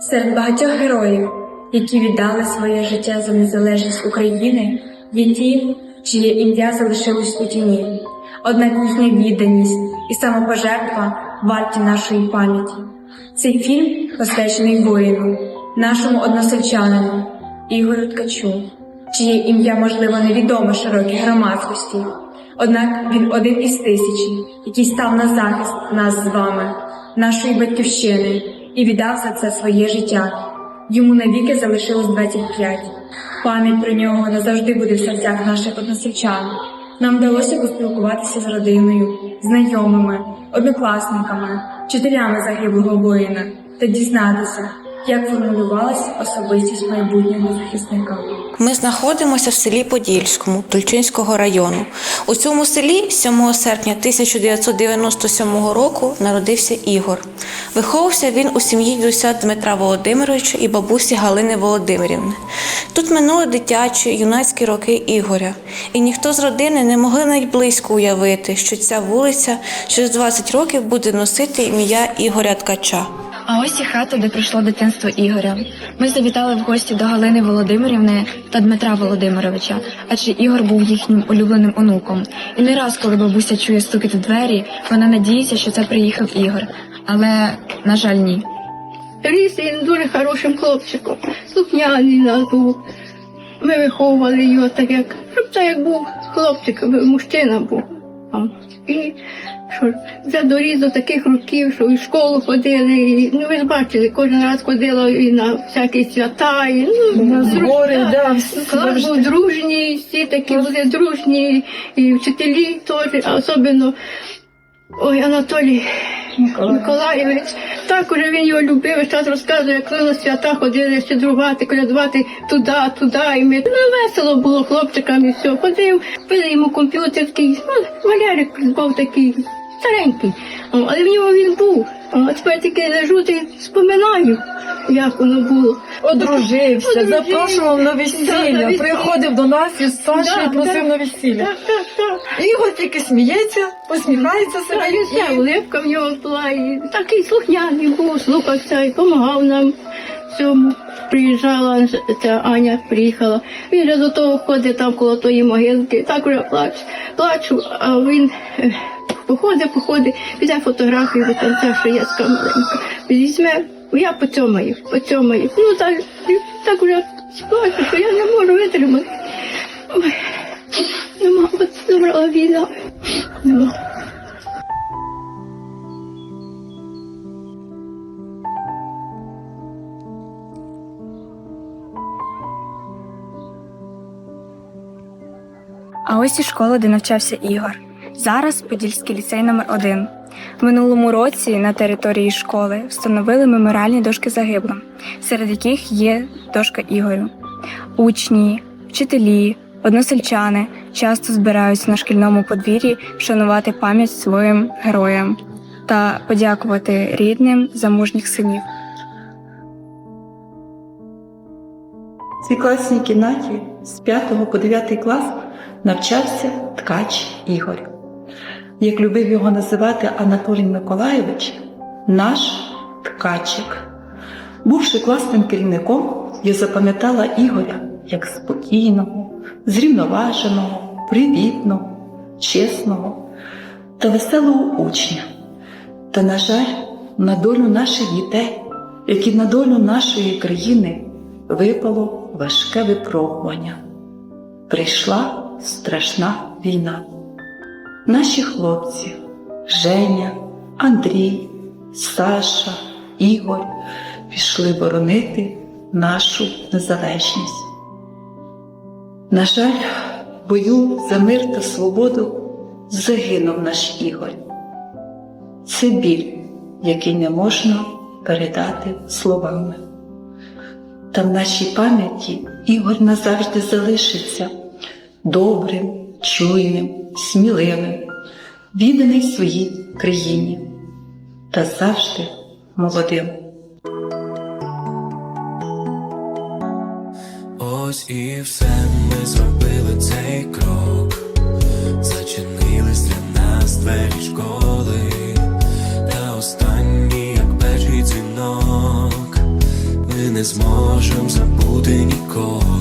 Серед багатьох героїв, які віддали своє життя за незалежність України, є ті, чиє ім'я залишилось у тіні. Однак їхня відданість і самопожертва варті нашої пам'яті. Цей фільм посвячений воїну, нашому односельчанину Ігорю Ткачу, чиє ім'я можливо невідоме широкій громадськості. Однак він один із тисячі, який став на захист нас з вами, нашої батьківщини, і віддав за це своє життя. Йому навіки залишилось 25. Пам'ять про нього назавжди буде в серцях наших односельчан. Нам вдалося поспілкуватися з родиною, знайомими, однокласниками, вчителями загиблого воїна та дізнатися, як формулювалася особистість майбутнього захисника. Ми знаходимося в селі Подільському Тульчинського району. У цьому селі 7 серпня 1997 року народився Ігор. Виховувався він у сім'ї дідуся Дмитра Володимировича і бабусі Галини Володимирівни. Тут минули дитячі юнацькі роки Ігоря, і ніхто з родини не могли навіть близько уявити, що ця вулиця через 20 років буде носити ім'я Ігоря Ткача. А ось і хата, де пройшло дитинство Ігоря. Ми завітали в гості до Галини Володимирівни та Дмитра Володимировича, адже Ігор був їхнім улюбленим онуком. І не раз, коли бабуся чує стукіт в двері, вона надіється, що це приїхав Ігор. Але, на жаль, ні. Ріс він дуже хорошим хлопчиком, слухняний нас був. Ми виховували його так, як щоб це як був хлопчик, мужчина був. І що вже доріс до таких років, що і в школу ходили. І, ну ви ж бачили, кожен раз ходила і на всякі свята. І, ну, На збори, да, Клас був дружній, всі такі були дружні, і вчителі теж, а особливо ой, Анатолій Миколаєвич. Так уже він його любив, весь час розказує, як коли на свята ходили щедрувати, колядувати туди, туди. І ми ну, весело було хлопчикам і все. Ходив, пили йому комп'ютерський, ну, Валярик був такий старенький, але в нього він був. А тепер тільки лежу і споминаю, як воно було. Одружився, Одружився. запрошував на весілля, весілля. приходив до нас із Сашею, Да, просив да. на весілля. Так, так, так. Ігор тільки сміється, посміхається Так, собі. і вся улипка в нього була, і такий слухняний був, слухався і допомагав нам всьому. Приїжджала ця Аня, приїхала. Він вже до того ходить там коло тої могилки, так вже плачу, плачу, а він походить, походить, піде фотографію до кінця, що я з маленька. Візьме, я поцьомаю, поцьомаю. Ну так, так вже плачу, що я не можу витримати. Ой, нема, от забрала війна. Нема. А ось і школа, де навчався Ігор. Зараз Подільський ліцей номер 1 В минулому році на території школи встановили меморіальні дошки загиблим, серед яких є дошка Ігорю. Учні, вчителі, односельчани часто збираються на шкільному подвір'ї вшанувати пам'ять своїм героям та подякувати рідним за мужніх синів. В цій класній кімнаті з 5 по 9 клас навчався ткач Ігор. Як любив його називати Анатолій Миколаєвич, наш ткачик. Бувши класним керівником, я запам'ятала Ігоря як спокійного, зрівноваженого, привітного, чесного та веселого учня. Та, на жаль, на долю наших дітей, як і на долю нашої країни, випало важке випробування. Прийшла страшна війна. Наші хлопці Женя, Андрій, Саша, Ігор пішли боронити нашу незалежність. На жаль, бою за мир та свободу загинув наш Ігор. Це біль, який не можна передати словами. Та в нашій пам'яті Ігор назавжди залишиться добрим, чуйним, сміливим, відданий своїй країні та завжди молодим. Ось і все ми зробили цей крок, зачинились для нас двері школи, та останній, як перший дзвінок, ми не зможемо забути нікого.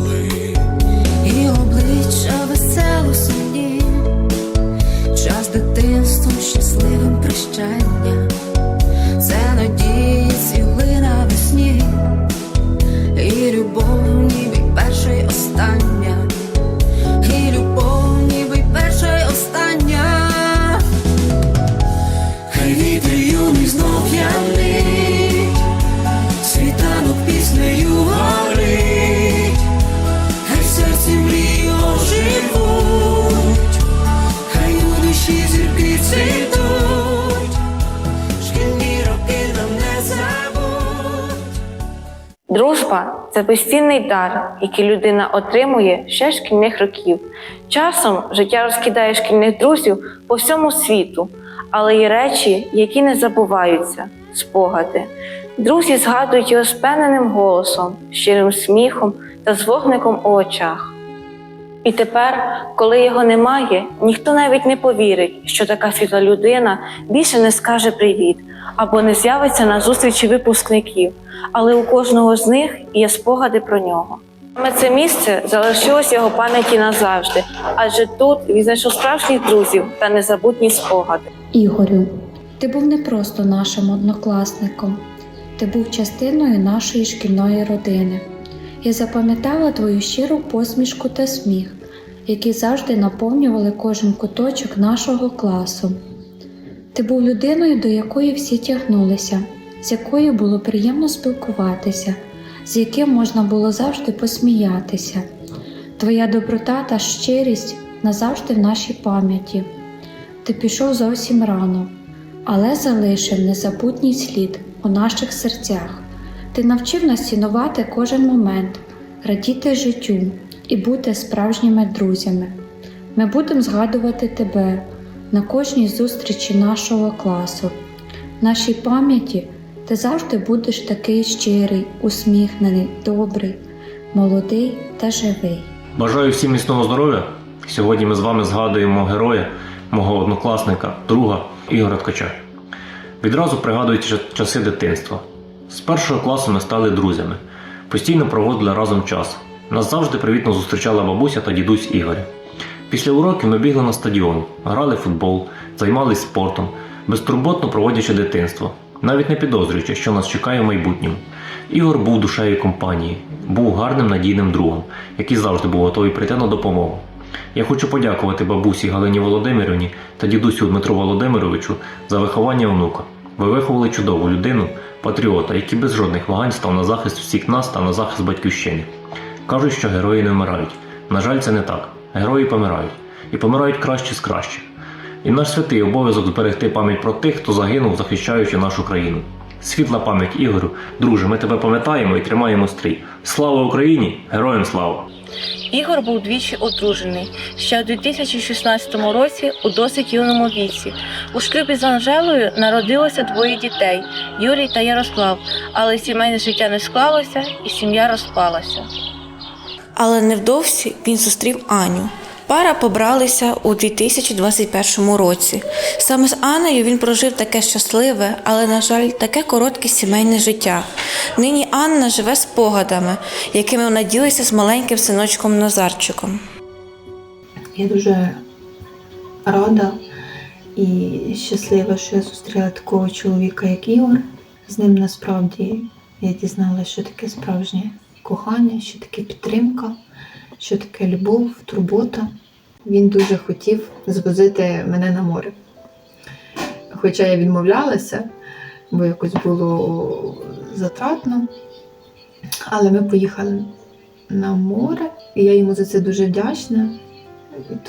Юний знов п'яний, світанок піснею горить, хай серці мрії оживуть, хай у душі зірки цвітуть, шкільні роки нам не забудь. Дружба це безцінний дар, який людина отримує ще шкільних років. Часом життя розкидає шкільних друзів по всьому світу, але є речі, які не забуваються спогади. Друзі згадують його з впевненим голосом, щирим сміхом та з вогником у очах. І тепер, коли його немає, ніхто навіть не повірить, що така світла людина більше не скаже привіт або не з'явиться на зустрічі випускників, але у кожного з них є спогади про нього. Саме це місце залишилось його пам'яті назавжди, адже тут він знайшов справжніх друзів та незабутні спогади. Ігорю, ти був не просто нашим однокласником, ти був частиною нашої шкільної родини. Я запам'ятала твою щиру посмішку та сміх, які завжди наповнювали кожен куточок нашого класу. Ти був людиною, до якої всі тягнулися, з якою було приємно спілкуватися, з яким можна було завжди посміятися. Твоя доброта та щирість назавжди в нашій пам'яті. Ти пішов зовсім рано, але залишив незабутній слід у наших серцях. Ти навчив нас цінувати кожен момент, радіти життю і бути справжніми друзями. Ми будемо згадувати тебе на кожній зустрічі нашого класу. В нашій пам'яті ти завжди будеш такий щирий, усміхнений, добрий, молодий та живий. Бажаю всім міцного здоров'я. Сьогодні ми з вами згадуємо героя, мого однокласника, друга Ігоря Ткача. Відразу пригадують ча- часи дитинства. З першого класу ми стали друзями, постійно проводили разом час. Нас завжди привітно зустрічала бабуся та дідусь Ігоря. Після уроків ми бігли на стадіон, грали в футбол, займалися спортом, безтурботно проводячи дитинство, навіть не підозрюючи, що нас чекає в майбутньому. Ігор був душею компанії, був гарним надійним другом, який завжди був готовий прийти на допомогу. Я хочу подякувати бабусі Галині Володимирівні та дідусю Дмитру Володимировичу за виховання онука. Ви виховали чудову людину, патріота, який без жодних вагань став на захист всіх нас та на захист батьківщини. Кажуть, що герої не вмирають. На жаль, це не так. Герої помирають. І помирають краще з кращих. І наш святий обов'язок зберегти пам'ять про тих, хто загинув, захищаючи нашу країну. Світла пам'ять Ігорю, друже, ми тебе пам'ятаємо і тримаємо стрій. Слава Україні! Героям слава! Ігор був двічі одружений ще у 2016 році у досить юному віці. У шлюбі з Анжелою народилося двоє дітей Юрій та Ярослав, але сімейне життя не склалося і сім'я розпалася. Але невдовзі він зустрів Аню. Пара побралися у 2021 році. Саме з Анею він прожив таке щасливе, але, на жаль, таке коротке сімейне життя. Нині Анна живе спогадами, якими вона ділиться з маленьким синочком Назарчиком. Я дуже рада і щаслива, що я зустріла такого чоловіка, як Ігор. З ним насправді я дізналася, що таке справжнє кохання, що таке підтримка, що таке любов, турбота. Він дуже хотів звозити мене на море. Хоча я відмовлялася, бо якось було затратно. Але ми поїхали на море, і я йому за це дуже вдячна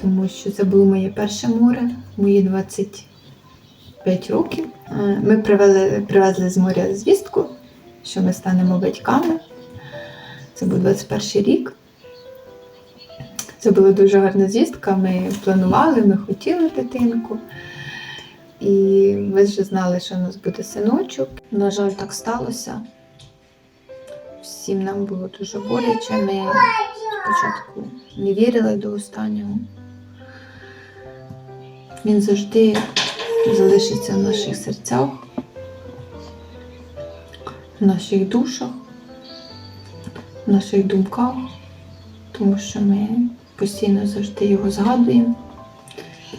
тому що це було моє перше море, мої 25 років. Е, Ми привели, привезли з моря звістку, що ми станемо батьками. Це був 21 рік. Це була дуже гарна звістка. Ми планували, ми хотіли дитинку. І ми вже знали, що у нас буде синочок. На жаль, так сталося. Всім нам було дуже боляче. Ми спочатку не вірили до останнього. Він завжди залишиться в наших серцях, в наших душах. в наших думках, тому що ми постійно завжди його згадуємо.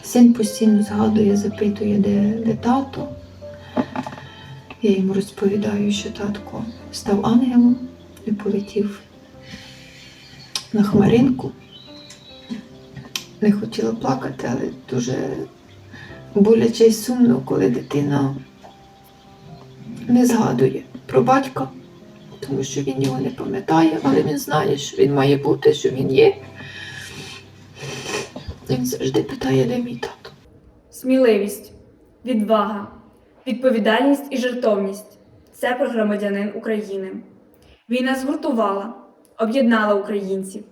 Син постійно згадує, запитує, де, де тато. Я йому розповідаю, що татко став ангелом і полетів на хмаринку. Не хотіла плакати, але дуже боляче і сумно, коли дитина не згадує про батька, тому що він його не пам'ятає, але він знає, що він має бути, що він є. Він завжди питає, де мій тато. Сміливість, відвага, відповідальність і жертовність це про громадянин України. Війна згуртувала, об'єднала українців.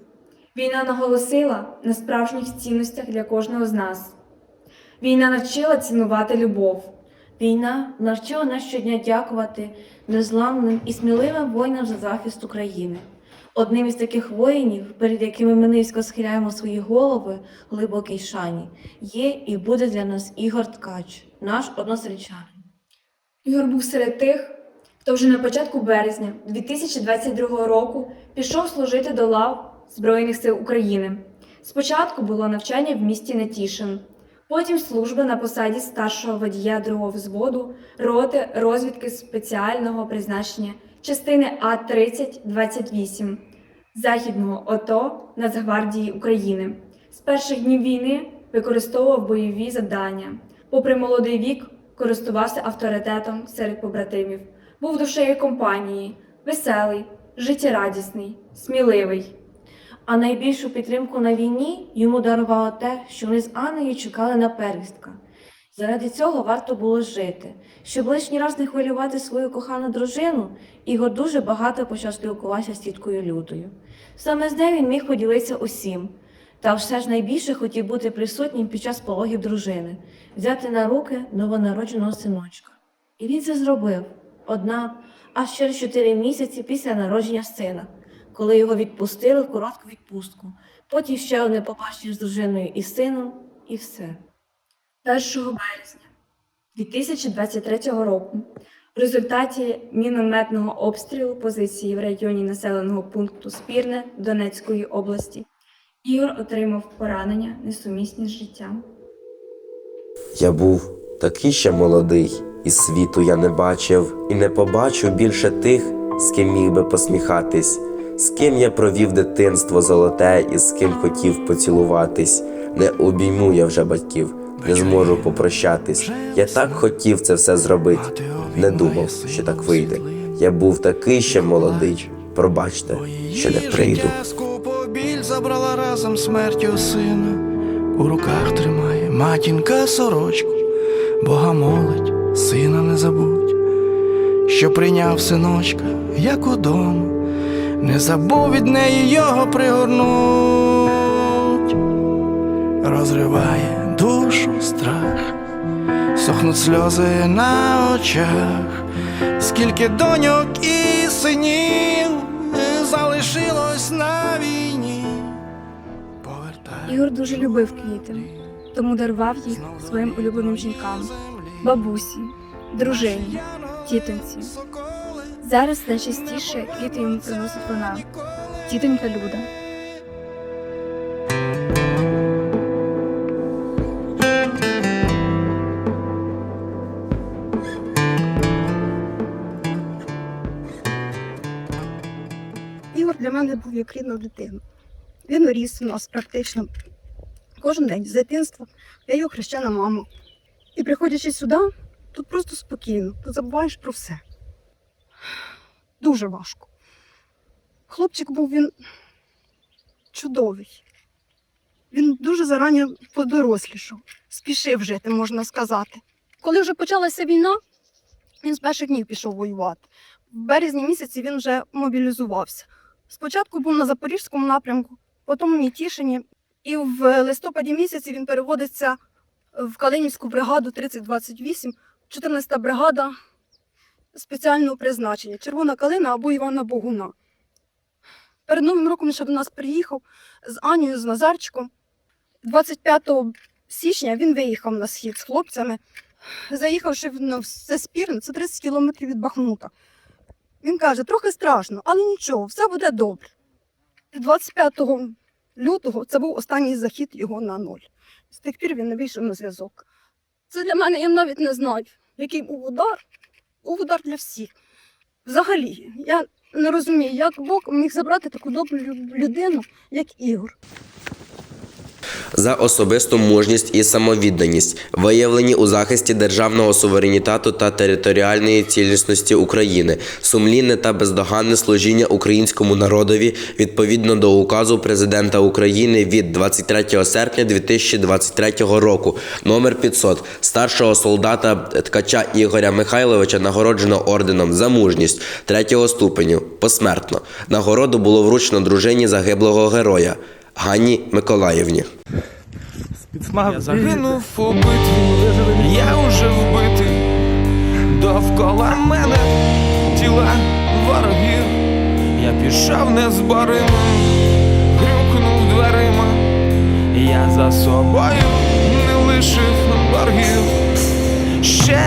Війна наголосила на справжніх цінностях для кожного з нас. Війна навчила цінувати любов. Війна навчила нас щодня дякувати незламним і сміливим воїнам за захист України. Одним із таких воїнів, перед якими ми низько схиляємо свої голови глибокій шані, є і буде для нас Ігор Ткач, наш односельчанин. Ігор був серед тих, хто вже на початку березня 2022 року пішов служити до лав Збройних сил України. Спочатку було навчання в місті Нетішин, потім служба на посаді старшого водія другого взводу роти розвідки спеціального призначення частини А-3028 Західного ОТО Нацгвардії України. З перших днів війни використовував бойові завдання. Попри молодий вік, користувався авторитетом серед побратимів. Був душею компанії, веселий, життєрадісний, сміливий. А найбільшу підтримку на війні йому дарувало те, що вони з Анною чекали на первістка. Заради цього варто було жити. Щоб лишній раз не хвилювати свою кохану дружину, Ігор дуже багато почав спілкуватися з тіткою Лютою. Саме з нею він міг поділитися усім. Та все ж найбільше хотів бути присутнім під час пологів дружини, взяти на руки новонародженого синочка. І він це зробив. Однак, аж через чотири місяці після народження сина, коли його відпустили в коротку відпустку. Потім ще одне побачення з дружиною і сином, і все. 1 березня 2023 року в результаті мінометного обстрілу позиції в районі населеного пункту Спірне Донецької області Ігор отримав поранення несумісні з життям. Я був такий ще молодий, і світу я не бачив, і не побачу більше тих, з ким міг би посміхатись, з ким я провів дитинство золоте і з ким хотів поцілуватись. Не обійму я вже батьків, не зможу попрощатись. Я так хотів це все зробити. Не думав, що так вийде. Я був такий ще молодий. Пробачте, що не прийду. Скупо біль забрала разом смертю сина. У руках тримає матінка сорочку, Бога молить, сина не забудь, що прийняв синочка, як удома, не забув від неї його пригорнуть, розриває душу страх, сохнуть сльози на очах, скільки доньок і синів залишилось на війні. Повертай. Ігор дуже любив квіти, тому дарував їх своїм улюбленим жінкам, бабусі, дружині, тітоньці. Зараз найчастіше квіти йому приносить вона, тітонька Люда. Мене був як рідна дитина. Він ріс у нас практично кожен день з дитинства. Я його хрещена мама. І приходячи сюди, тут просто спокійно, тут забуваєш про все. Дуже важко. Хлопчик був він чудовий. Він дуже зарані подорослішав, спішив жити, можна сказати. Коли вже почалася війна, він з перших днів пішов воювати. В березні місяці він вже мобілізувався. Спочатку був на Запорізькому напрямку, потім в Нітішині, і в листопаді місяці він переводиться в Калинівську бригаду 3028, 14-та бригада спеціального призначення Червона калина або Івана Богуна. Перед Новим роком ще до нас приїхав з Анією, з Назарчиком. 25 січня він виїхав на схід з хлопцями. Заїхавши в спірне, це 30 кілометрів від Бахмута. Він каже, трохи страшно, але нічого, все буде добре. 25 лютого це був останній захід його на ноль. З тих пір він не вийшов на зв'язок. Це для мене, я навіть не знаю, який був удар. Був удар для всіх. Взагалі, я не розумію, як Бог міг забрати таку добру людину, як Ігор. За особисту мужність і самовідданість, виявлені у захисті державного суверенітету та територіальної цілісності України, сумлінне та бездоганне служіння українському народові відповідно до указу президента України від 23 серпня 2023 року, номер 500, старшого солдата ткача Ігоря Михайловича нагороджено орденом за мужність третього ступеню посмертно. Нагороду було вручено дружині загиблого героя Ганні Миколаївні. Я загинув у битві, я уже вбитий, довкола мене тіла ворогів, я пішов незборима, грюкнув дверима, я за собою не лишив боргів. Ще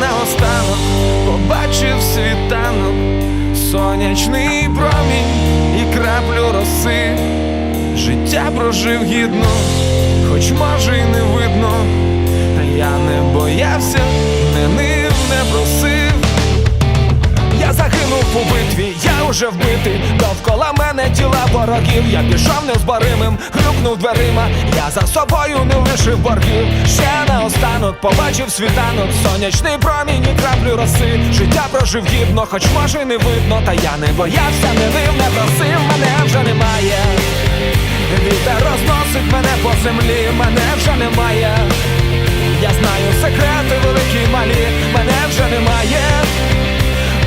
наостанок побачив світанок, сонячний промінь і краплю роси. Життя прожив гідно, хоч може й не видно, та я не боявся, не нив, не просив. Я загинув у битві, я уже вбитий, довкола мене тіла ворогів, я пішов незборимим, грюкнув дверима, я за собою не лишив боргів. Ще наостанок побачив світанок, сонячний промінь і краплю роси. Життя прожив гідно, хоч може й не видно, та я не боявся, не нив, не просив, мене вже немає. Вітер розносить мене по землі, мене вже немає. Я знаю секрети великі малі, мене вже немає.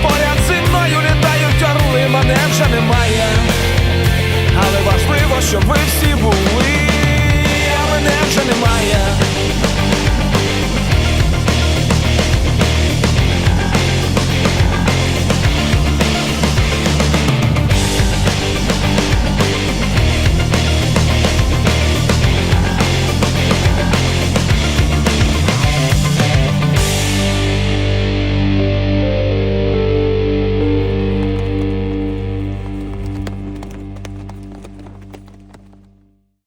Поряд зі мною літають орли, мене вже немає. Але важливо, щоб ви всі були.